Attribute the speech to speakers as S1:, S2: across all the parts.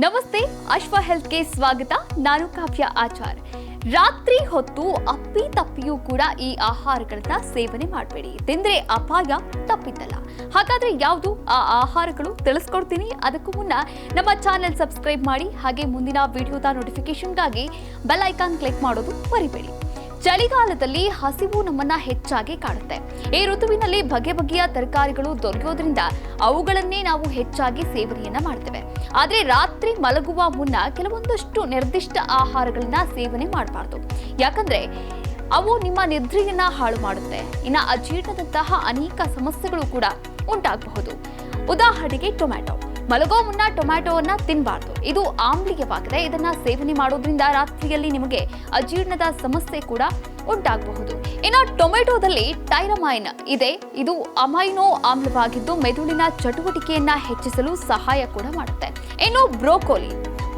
S1: ನಮಸ್ತೆ, ಅಶ್ವ ಹೆಲ್ತ್ಗೆ ಸ್ವಾಗತ. ನಾನು ಕಾವ್ಯ ಆಚಾರ್. ರಾತ್ರಿ ಹೊತ್ತು ಅಪ್ಪಿ ತಪ್ಪಿಯೂ ಕೂಡ ಈ ಆಹಾರಗಳನ್ನ ಸೇವನೆ ಮಾಡಬೇಡಿ. ತಿಂದ್ರೆ ಅಪಾಯ ತಪ್ಪಿದ್ದಲ್ಲ ಹಾಗಾದ್ರೆ ಯಾವುದು? ಆ ಆಹಾರಗಳು ತಿಳಿಸ್ಕೊಡ್ತೀನಿ. ಅದಕ್ಕೂ ಮುನ್ನ ನಮ್ಮ ಚಾನೆಲ್ ಸಬ್ಸ್ಕ್ರೈಬ್ ಮಾಡಿ, ಹಾಗೆ ಮುಂದಿನ ವಿಡಿಯೋದ ನೋಟಿಫಿಕೇಶನ್ಗಾಗಿ ಬೆಲ್ ಐಕಾನ್ ಕ್ಲಿಕ್ ಮಾಡೋದು ಮರಿಬೇಡಿ. ಚಳಿಗಾಲದಲ್ಲಿ ಹಸಿವು ನಮ್ಮನ್ನ ಹೆಚ್ಚಾಗಿ ಕಾಡುತ್ತೆ ಈ ಋತುವಿನಲ್ಲಿ ಬಗೆ ಬಗೆಯ ತರಕಾರಿಗಳು ದೊರೆಯೋದ್ರಿಂದ ಅವುಗಳನ್ನೇ ನಾವು ಹೆಚ್ಚಾಗಿ ಸೇವನೆಯನ್ನ ಮಾಡ್ತೇವೆ. ಆದ್ರೆ ರಾತ್ರಿ ಮಲಗುವ ಮುನ್ನ ಕೆಲವೊಂದಷ್ಟು ನಿರ್ದಿಷ್ಟ ಆಹಾರಗಳನ್ನ ಸೇವನೆ ಮಾಡಬಾರ್ದು. ಯಾಕಂದ್ರೆ ಅವು ನಿಮ್ಮ ನಿದ್ರೆಯನ್ನ ಹಾಳು ಮಾಡುತ್ತೆ. ಇನ್ನ ಅಜೀರ್ಣದಂತಹ ಅನೇಕ ಸಮಸ್ಯೆಗಳು ಕೂಡ ಉಂಟಾಗಬಹುದು. ಉದಾಹರಣೆಗೆ ಟೊಮ್ಯಾಟೊ. ಮಲಗೋ ಮುನ್ನ ಟೊಮ್ಯಾಟೊವನ್ನ ತಿನ್ನಬಾರ್ದು ಇದು ಆಮ್ಲೀಯವಾಗಿದೆ. ಇದನ್ನು ಸೇವನೆ ಮಾಡೋದ್ರಿಂದ ರಾತ್ರಿಯಲ್ಲಿ ನಿಮಗೆ ಅಜೀರ್ಣದ ಸಮಸ್ಯೆ ಕೂಡ ಉಂಟಾಗಬಹುದು. ಇನ್ನು ಟೊಮೆಟೊದಲ್ಲಿ ಟೈರಮೈನ್ ಇದೆ. ಇದು ಅಮೈನೋ ಆಮ್ಲವಾಗಿದ್ದು ಮೆದುಳಿನ ಚಟುವಟಿಕೆಯನ್ನು ಹೆಚ್ಚಿಸಲು ಸಹಾಯ ಕೂಡ ಮಾಡುತ್ತೆ. ಇನ್ನು ಬ್ರೋಕೋಲಿ.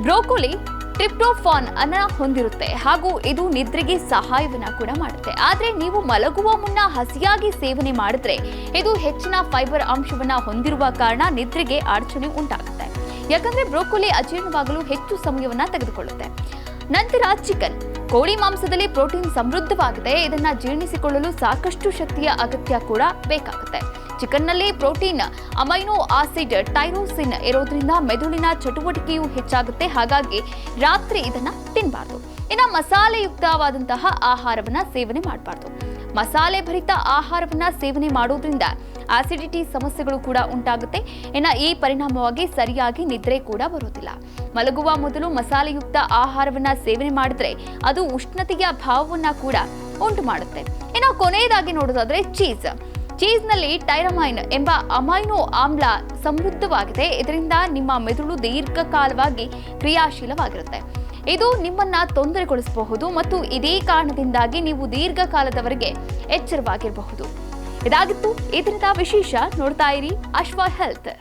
S1: ಬ್ರೋಕೋಲಿ ಟ್ರಿಪ್ಟೋಫಾನ್ ಅನ್ನ ಹೊಂದಿರುತ್ತೆ ಹಾಗೂ ಇದು ನಿದ್ರೆಗೆ ಸಹಾಯವನ್ನ ಕೂಡ ಮಾಡುತ್ತೆ. ಆದ್ರೆ ನೀವು ಮಲಗುವ ಮುನ್ನ ಹಸಿಯಾಗಿ ಸೇವನೆ ಮಾಡಿದ್ರೆ ಇದು ಹೆಚ್ಚಿನ ಫೈಬರ್ ಅಂಶವನ್ನ ಹೊಂದಿರುವ ಕಾರಣ ನಿದ್ರೆಗೆ ಅಡಚಣೆ ಉಂಟಾಗುತ್ತೆ. ಯಾಕಂದ್ರೆ ಬ್ರೋಕೊಲಿ ಅಜೀರ್ಣವಾಗಲು ಹೆಚ್ಚು ಸಮಯವನ್ನ ತೆಗೆದುಕೊಳ್ಳುತ್ತೆ. ನಂತರ ಚಿಕನ್. ಕೋಳಿ ಮಾಂಸದಲ್ಲಿ ಪ್ರೋಟೀನ್ ಸಮೃದ್ಧವಾಗಿದೆ. ಇದನ್ನ ಜೀರ್ಣಿಸಿಕೊಳ್ಳಲು ಸಾಕಷ್ಟು ಶಕ್ತಿಯ ಅಗತ್ಯ ಕೂಡ ಬೇಕಾಗುತ್ತೆ. ಚಿಕನ್ನಲ್ಲಿ ಪ್ರೋಟೀನ್, ಅಮೈನೋ ಆಸಿಡ್, ಟೈರೋಸಿನ್ ಇರೋದ್ರಿಂದ ಮೆದುಳಿನ ಚಟುವಟಿಕೆಯು ಹೆಚ್ಚಾಗುತ್ತೆ. ಹಾಗಾಗಿ ರಾತ್ರಿ ಇದನ್ನ ತಿನ್ನಬಾರ್ದು ಇನ್ನು ಮಸಾಲೆಯುಕ್ತವಾದಂತಹ ಆಹಾರವನ್ನ ಸೇವನೆ ಮಾಡಬಾರ್ದು. ಮಸಾಲೆ ಭರಿತ ಆಹಾರವನ್ನ ಸೇವನೆ ಮಾಡೋದ್ರಿಂದ ಆಸಿಡಿಟಿ ಸಮಸ್ಯೆಗಳು ಕೂಡ ಉಂಟಾಗುತ್ತೆ. ಇನ್ನು ಈ ಪರಿಣಾಮವಾಗಿ ಸರಿಯಾಗಿ ನಿದ್ರೆ ಕೂಡ ಬರೋದಿಲ್ಲ. ಮಲಗುವ ಮೊದಲು ಮಸಾಲೆಯುಕ್ತ ಆಹಾರವನ್ನ ಸೇವನೆ ಮಾಡಿದ್ರೆ ಅದು ಉಷ್ಣತೆಯ ಭಾವವನ್ನ ಕೂಡ ಉಂಟು ಮಾಡುತ್ತೆ ಇನ್ನು ಕೊನೆಯದಾಗಿ ನೋಡೋದಾದ್ರೆ ಚೀಸ್. ಚೀಸ್ನಲ್ಲಿ ಟೈರಮೈನ್ ಎಂಬ ಅಮೈನೋ ಆಮ್ಲ ಸಮೃದ್ಧವಾಗಿದೆ. ಇದರಿಂದ ನಿಮ್ಮ ಮೆದುಳು ದೀರ್ಘಕಾಲವಾಗಿ ಕ್ರಿಯಾಶೀಲವಾಗಿರುತ್ತೆ. ಇದು ನಿಮ್ಮನ್ನ ತೊಂದರೆಗೊಳಿಸಬಹುದು ಮತ್ತು ಇದೇ ಕಾರಣದಿಂದಾಗಿ ನೀವು ದೀರ್ಘಕಾಲದವರೆಗೆ ಎಚ್ಚರವಾಗಿರಬಹುದು. ಇದಾಗಿತ್ತು. ಇದರಿಂದ ವಿಶೇಷ ನೋಡ್ತಾ ಇರಿ ಅಶ್ವ ಹೆಲ್ತ್.